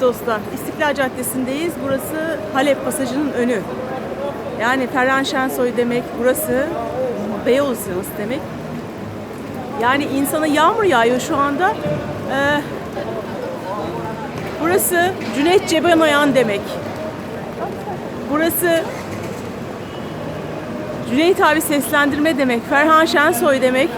Dostlar, İstiklal Caddesi'ndeyiz. Burası Halep Pasajı'nın önü. Yani Ferhan Şensoy demek, burası Beyoğlu Sineması demek. Yani insana yağmur yağıyor şu anda. Ee, burası Cüneyt Cebenoyan demek. Burası Cüneyt abi seslendirme demek, Ferhan Şensoy demek.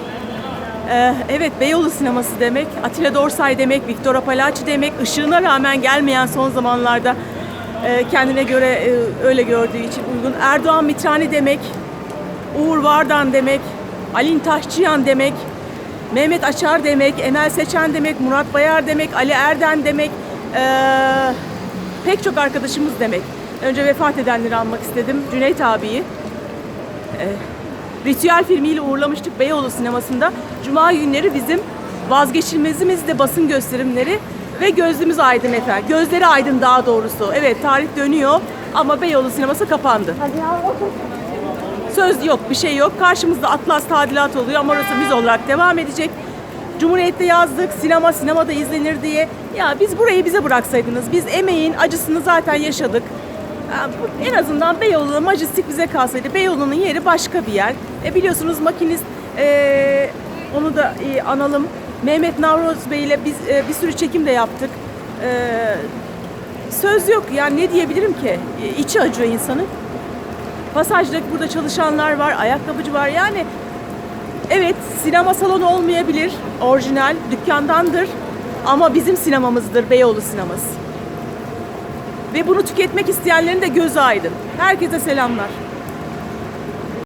Ee, evet Beyoğlu sineması demek, Atilla Dorsay demek, Victor Apalachi demek, ışığına rağmen gelmeyen son zamanlarda e, kendine göre e, öyle gördüğü için uygun. Erdoğan Mitrani demek, Uğur Vardan demek, Alin Taşçıyan demek, Mehmet Açar demek, Emel Seçen demek, Murat Bayar demek, Ali Erden demek, ee, pek çok arkadaşımız demek. Önce vefat edenleri almak istedim. Cüneyt abiyi. Ritüel filmiyle uğurlamıştık Beyoğlu sinemasında. Cuma günleri bizim vazgeçilmezimiz de basın gösterimleri ve gözümüz aydın efendim. Gözleri aydın daha doğrusu. Evet tarih dönüyor ama Beyoğlu sineması kapandı. Söz yok, bir şey yok. Karşımızda Atlas tadilat oluyor ama orası biz olarak devam edecek. Cumhuriyet'te yazdık, sinema sinemada izlenir diye. Ya biz burayı bize bıraksaydınız, biz emeğin acısını zaten yaşadık. En azından Beyoğlu'na Majistik bize kalsaydı. Beyoğlu'nun yeri başka bir yer. E biliyorsunuz makinist, e, onu da e, analım. Mehmet Navroz Bey ile biz e, bir sürü çekim de yaptık. E, söz yok yani ne diyebilirim ki? E, içi acıyor insanın. Pasajdaki burada çalışanlar var, ayakkabıcı var. Yani evet sinema salonu olmayabilir, orijinal, dükkandandır. Ama bizim sinemamızdır, Beyoğlu sineması. Ve bunu tüketmek isteyenlerin de gözü aydın. Herkese selamlar.